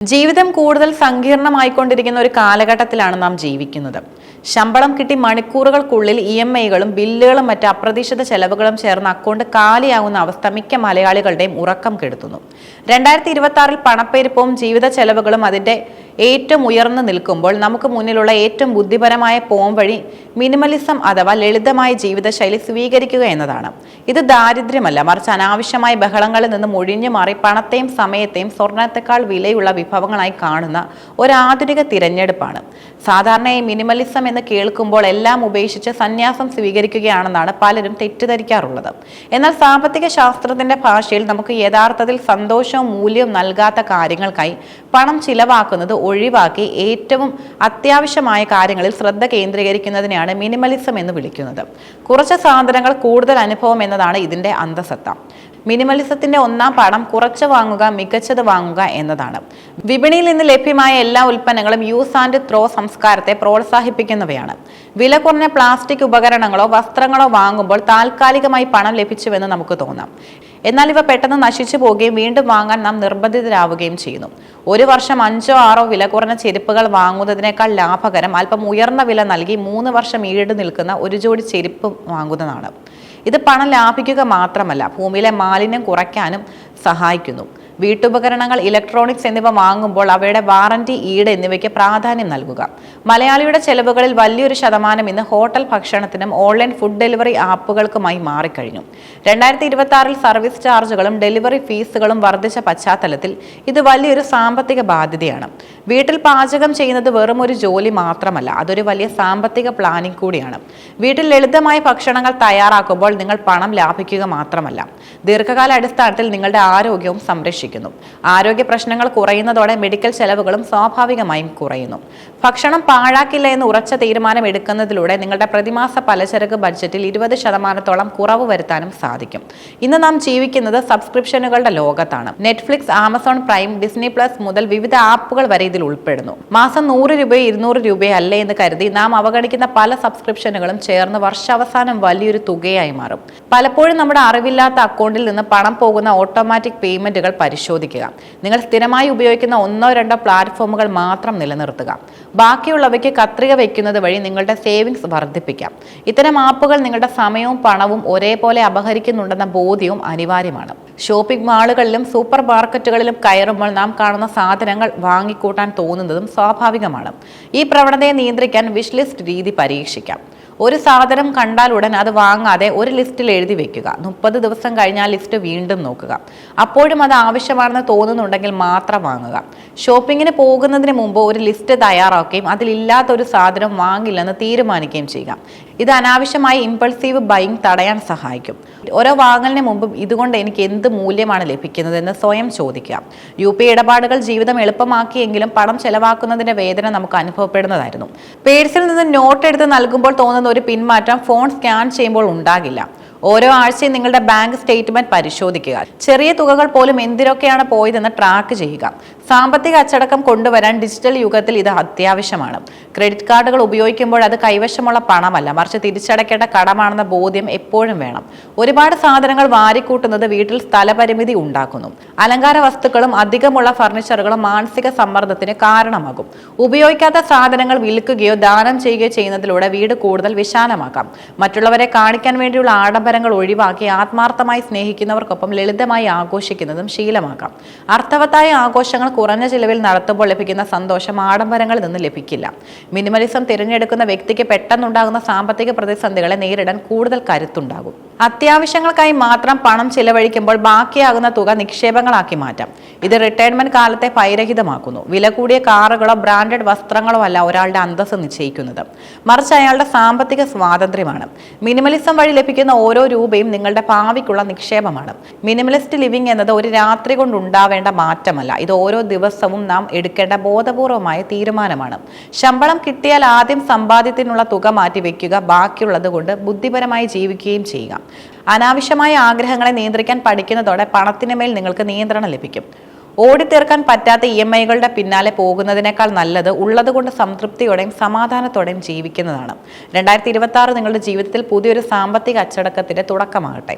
ജീവിതം കൂടുതൽ സങ്കീർണമായിക്കൊണ്ടിരിക്കുന്ന ഒരു കാലഘട്ടത്തിലാണ് നാം ജീവിക്കുന്നത്. ശമ്പളം കിട്ടി മണിക്കൂറുകൾക്കുള്ളിൽ ഇ എം ഐകളും ബില്ലുകളും മറ്റ് അപ്രതീക്ഷിത ചെലവുകളും ചേർന്ന് അക്കൗണ്ട് കാലിയാകുന്ന അവസ്ഥ മിക്ക മലയാളികളുടെയും ഉറക്കം കെടുത്തുന്നു. രണ്ടായിരത്തി ഇരുപത്തി ആറിൽ പണപ്പെരുപ്പവും ജീവിത ചെലവുകളും അതിന്റെ ഏറ്റവും ഉയർന്നു നിൽക്കുമ്പോൾ നമുക്ക് മുന്നിലുള്ള ഏറ്റവും ബുദ്ധിപരമായ പോംവഴി മിനിമലിസം അഥവാ ലളിതമായ ജീവിതശൈലി സ്വീകരിക്കുക എന്നതാണ്. ഇത് ദാരിദ്ര്യമല്ല. മറിച്ച് അനാവശ്യമായ ബഹളങ്ങളിൽ നിന്ന് ഒഴിഞ്ഞു മാറി പണത്തെയും സമയത്തെയും സ്വർണത്തെക്കാൾ വിലയുള്ള വിഭവങ്ങളായി കാണുന്ന ഒരു ആധുനിക തിരഞ്ഞെടുപ്പാണ് സാധാരണയായി മിനിമലിസം എന്ന് കേൾക്കുമ്പോൾ എല്ലാം ഉപേക്ഷിച്ച് സന്യാസം സ്വീകരിക്കുകയാണെന്നാണ് പലരും തെറ്റിദ്ധരിക്കാറുള്ളത്. എന്നാൽ സാമ്പത്തിക ശാസ്ത്രത്തിന്റെ ഭാഷയിൽ നമുക്ക് യഥാർത്ഥത്തിൽ സന്തോഷവും മൂല്യവും നൽകാത്ത കാര്യങ്ങൾക്കായി പണം ചിലവാക്കുന്നത് ഒഴിവാക്കി ഏറ്റവും അത്യാവശ്യമായ കാര്യങ്ങളിൽ ശ്രദ്ധ കേന്ദ്രീകരിക്കുന്നതിനെയാണ് മിനിമലിസം എന്ന് വിളിക്കുന്നത്. കുറച്ച് സാധനങ്ങൾ കൂടുതൽ അനുഭവം എന്നതാണ് ഇതിന്റെ അന്തസത്ത. മിനിമലിസത്തിന്റെ ഒന്നാം പാഠം കുറച്ച് വാങ്ങുക മികച്ചത് വാങ്ങുക എന്നതാണ്. വിപണിയിൽ നിന്ന് ലഭ്യമായ എല്ലാ ഉൽപ്പന്നങ്ങളും യൂസ് ആൻഡ് ത്രോ സംസ്കാരത്തെ പ്രോത്സാഹിപ്പിക്കുന്നവയാണ്. വില കുറഞ്ഞ പ്ലാസ്റ്റിക് ഉപകരണങ്ങളോ വസ്ത്രങ്ങളോ വാങ്ങുമ്പോൾ താൽക്കാലികമായി പണം ലഭിച്ചുവെന്ന് നമുക്ക് തോന്നാം. എന്നാൽ ഇവ പെട്ടെന്ന് നശിച്ചു പോവുകയും വീണ്ടും വാങ്ങാൻ നാം നിർബന്ധിതരാവുകയും ചെയ്യുന്നു. ഒരു വർഷം അഞ്ചോ ആറോ വില കുറഞ്ഞ ചെരുപ്പുകൾ വാങ്ങുന്നതിനേക്കാൾ ലാഭകരം അല്പം ഉയർന്ന വില നൽകി മൂന്ന് വർഷം ഈട് നിൽക്കുന്ന ഒരു ജോഡി ചെരുപ്പ് വാങ്ങുന്നതാണ്. ഇത് പണം ലാഭിക്കുക മാത്രമല്ല ഭൂമിയിലെ മാലിന്യം കുറയ്ക്കാനും സഹായിക്കുന്നു. വീട്ടുപകരണങ്ങൾ ഇലക്ട്രോണിക്സ് എന്നിവ വാങ്ങുമ്പോൾ അവയുടെ വാറന്റി ഈട് എന്നിവയ്ക്ക് പ്രാധാന്യം നൽകുക. മലയാളിയുടെ ചെലവുകളിൽ വലിയൊരു ശതമാനം ഇന്ന് ഹോട്ടൽ ഭക്ഷണത്തിനും ഓൺലൈൻ ഫുഡ് ഡെലിവറി ആപ്പുകൾക്കുമായി മാറിക്കഴിഞ്ഞു. രണ്ടായിരത്തി ഇരുപത്തി ആറിൽ സർവീസ് ചാർജുകളും ഡെലിവറി ഫീസുകളും വർദ്ധിച്ച പശ്ചാത്തലത്തിൽ ഇത് വലിയൊരു സാമ്പത്തിക ബാധ്യതയാണ്. വീട്ടിൽ പാചകം ചെയ്യുന്നത് വെറും ഒരു ജോലി മാത്രമല്ല അതൊരു വലിയ സാമ്പത്തിക പ്ലാനിംഗ് കൂടിയാണ്. വീട്ടിൽ ലളിതമായ ഭക്ഷണങ്ങൾ തയ്യാറാക്കുമ്പോൾ നിങ്ങൾ പണം ലാഭിക്കുക മാത്രമല്ല ദീർഘകാല അടിസ്ഥാനത്തിൽ നിങ്ങളുടെ ആരോഗ്യവും സംരക്ഷിക്കുന്നു ആരോഗ്യ പ്രശ്നങ്ങൾ കുറയുന്നതോടെ മെഡിക്കൽ ചെലവുകളും സ്വാഭാവികമായും കുറയുന്നു. ഭക്ഷണം പാഴാക്കില്ല എന്ന് ഉറച്ച തീരുമാനം എടുക്കുന്നതിലൂടെ നിങ്ങളുടെ പ്രതിമാസ പലചരക്ക് ബഡ്ജറ്റിൽ ഇരുപത് ശതമാനത്തോളം കുറവ് വരുത്താനും സാധിക്കും. ഇന്ന് നാം ജീവിക്കുന്നത് സബ്സ്ക്രിപ്ഷനുകളുടെ ലോകത്താണ്. Netflix Amazon Prime Disney plus മുതൽ വിവിധ ആപ്പുകൾ വരെ ഇതിൽ ഉൾപ്പെടുന്നു. മാസം നൂറ് രൂപയോ ഇരുന്നൂറ് രൂപയോ അല്ലേ എന്ന് കരുതി നാം അവഗണിക്കുന്ന പല സബ്സ്ക്രിപ്ഷനുകളും ചേർന്ന് വർഷാവസാനം വലിയൊരു തുകയായി മാറും. പലപ്പോഴും നമ്മുടെ അറിവില്ലാത്ത അക്കൗണ്ടിൽ നിന്ന് പണം പോകുന്ന ഓട്ടോമാറ്റിക് പേയ്മെന്റുകൾ പരിശോധിക്കുക. നിങ്ങൾ സ്ഥിരമായി ഉപയോഗിക്കുന്ന ഒന്നോ രണ്ടോ പ്ലാറ്റ്ഫോമുകൾ മാത്രം നിലനിർത്തുക. ബാക്കിയുള്ളവയ്ക്ക് കത്രിക വയ്ക്കുന്നത് വഴി നിങ്ങളുടെ സേവിങ്സ് വർദ്ധിപ്പിക്കാം. ഇത്തരം ആപ്പുകൾ നിങ്ങളുടെ സമയവും പണവും ഒരേപോലെ അപഹരിക്കുന്നുണ്ടെന്ന ബോധ്യവും അനിവാര്യമാണ്. ഷോപ്പിംഗ് മാളുകളിലും സൂപ്പർ മാർക്കറ്റുകളിലും കയറുമ്പോൾ നാം കാണുന്ന സാധനങ്ങൾ വാങ്ങിക്കൂട്ടാൻ തോന്നുന്നതും സ്വാഭാവികമാണ്. ഈ പ്രവണതയെ നിയന്ത്രിക്കാൻ വിഷ് ലിസ്റ്റ് രീതി പരീക്ഷിക്കാം. ഒരു സാധനം കണ്ടാൽ ഉടൻ അത് വാങ്ങാതെ ഒരു ലിസ്റ്റിൽ എഴുതി വെക്കുക. മുപ്പത് ദിവസം കഴിഞ്ഞാൽ ലിസ്റ്റ് വീണ്ടും നോക്കുക. അപ്പോഴും അത് ആവശ്യമാണെന്ന് തോന്നുന്നുണ്ടെങ്കിൽ മാത്രം വാങ്ങുക. ഷോപ്പിങ്ങിന് പോകുന്നതിന് മുമ്പ് ഒരു ലിസ്റ്റ് തയ്യാറാക്കുകയും അതിലില്ലാത്ത ഒരു സാധനം വാങ്ങില്ലെന്ന് തീരുമാനിക്കുകയും ചെയ്യുക. ഇത് അനാവശ്യമായി ഇമ്പൾസീവ് ബൈങ് തടയാൻ സഹായിക്കും. ഓരോ വാങ്ങലിന് മുമ്പും ഇതുകൊണ്ട് എനിക്ക് എന്ത് മൂല്യമാണ് ലഭിക്കുന്നതെന്ന് സ്വയം ചോദിക്കുക. യു പി ഇടപാടുകൾ ജീവിതം എളുപ്പമാക്കിയെങ്കിലും പണം ചെലവാക്കുന്നതിന്റെ വേദന നമുക്ക് അനുഭവപ്പെടുന്നതായിരുന്നു. പേഴ്സിൽ നിന്ന് നോട്ട് എടുത്ത് നൽകുമ്പോൾ തോന്നുന്ന ഒരു പിന്മാറ്റം ഫോൺ സ്കാൻ ചെയ്യുമ്പോൾ ഉണ്ടാകില്ല. ഓരോ ആഴ്ചയും നിങ്ങളുടെ ബാങ്ക് സ്റ്റേറ്റ്മെന്റ് പരിശോധിക്കുക. ചെറിയ തുകകൾ പോലും എന്തിനൊക്കെയാണ് പോയതെന്ന് ട്രാക്ക് ചെയ്യുക. സാമ്പത്തിക അച്ചടക്കം കൊണ്ടുവരാൻ ഡിജിറ്റൽ യുഗത്തിൽ ഇത് അത്യാവശ്യമാണ്. ക്രെഡിറ്റ് കാർഡുകൾ ഉപയോഗിക്കുമ്പോൾ അത് കൈവശമുള്ള പണമല്ല. മറിച്ച് തിരിച്ചടയ്ക്കേണ്ട കടമാണെന്ന ബോധ്യം എപ്പോഴും വേണം. ഒരുപാട് സാധനങ്ങൾ വാരിക്കൂട്ടുന്നത് വീട്ടിൽ സ്ഥലപരിമിതി ഉണ്ടാക്കുന്നു. അലങ്കാര വസ്തുക്കളും അധികമുള്ള ഫർണിച്ചറുകളും മാനസിക സമ്മർദ്ദത്തിന് കാരണമാകും. ഉപയോഗിക്കാത്ത സാധനങ്ങൾ വിൽക്കുകയോ ദാനം ചെയ്യുകയോ ചെയ്യുന്നതിലൂടെ വീട് കൂടുതൽ വിശാലമാക്കാം. മറ്റുള്ളവരെ കാണിക്കാൻ വേണ്ടിയുള്ള ആഡംബരങ്ങൾ ഒഴിവാക്കി ആത്മാർത്ഥമായി സ്നേഹിക്കുന്നവർക്കൊപ്പം ലളിതമായി ആഘോഷിക്കുന്നതും ശീലമാക്കാം. അർത്ഥവത്തായ ആഘോഷങ്ങൾ കുറഞ്ഞ ചിലവിൽ നടത്തുമ്പോൾ ലഭിക്കുന്ന സന്തോഷം ആഡംബരങ്ങളിൽ നിന്ന് ലഭിക്കില്ല. മിനിമലിസം തിരഞ്ഞെടുക്കുന്ന വ്യക്തിക്ക് പെട്ടെന്നുണ്ടാകുന്ന സാമ്പത്തിക പ്രതിസന്ധികളെ നേരിടാൻ കൂടുതൽ കരുത്തുണ്ടാകും. അത്യാവശ്യങ്ങൾക്കായി മാത്രം പണം ചിലവഴിക്കുമ്പോൾ ബാക്കിയാകുന്ന തുക നിക്ഷേപങ്ങളാക്കി മാറ്റാം. ഇത് റിട്ടയർമെന്റ് കാലത്തെ പൈരഹിതമാക്കുന്നു വില കൂടിയ കാറുകളോ ബ്രാൻഡഡ് വസ്ത്രങ്ങളോ അല്ല ഒരാളുടെ അന്തസ്സ് നിശ്ചയിക്കുന്നത്. മറിച്ച് അയാളുടെ സാമ്പത്തിക സ്വാതന്ത്ര്യമാണ്. മിനിമലിസം വഴി ലഭിക്കുന്ന ഓരോ രൂപയും നിങ്ങളുടെ ഭാവിക്കുള്ള നിക്ഷേപമാണ്. മിനിമലിസ്റ്റ് ലിവിംഗ് എന്നത് ഒരു രാത്രി കൊണ്ട് ഉണ്ടാവേണ്ട മാറ്റമല്ല. ഇത് ഓരോ ദിവസവും നാം എടുക്കേണ്ട ബോധപൂർവമായ തീരുമാനമാണ്. ശമ്പളം കിട്ടിയാൽ ആദ്യം സമ്പാദ്യത്തിനുള്ള തുക മാറ്റി വയ്ക്കുക ബാക്കിയുള്ളത് കൊണ്ട് ബുദ്ധിപരമായി ജീവിക്കുകയും ചെയ്യുക. അനാവശ്യമായ ആഗ്രഹങ്ങളെ നിയന്ത്രിക്കാൻ പഠിക്കുന്നതോടെ പണത്തിന് മേൽ നിങ്ങൾക്ക് നിയന്ത്രണം ലഭിക്കും. ഓടിത്തീർക്കാൻ പറ്റാത്ത ഇ എം ഐകളുടെ പിന്നാലെ പോകുന്നതിനേക്കാൾ നല്ലത് ഉള്ളതുകൊണ്ട് സംതൃപ്തിയോടെയും സമാധാനത്തോടെയും ജീവിക്കുന്നതാണ്. രണ്ടായിരത്തി ഇരുപത്തി നിങ്ങളുടെ ജീവിതത്തിൽ പുതിയൊരു സാമ്പത്തിക അച്ചടക്കത്തിന്റെ തുടക്കമാകട്ടെ.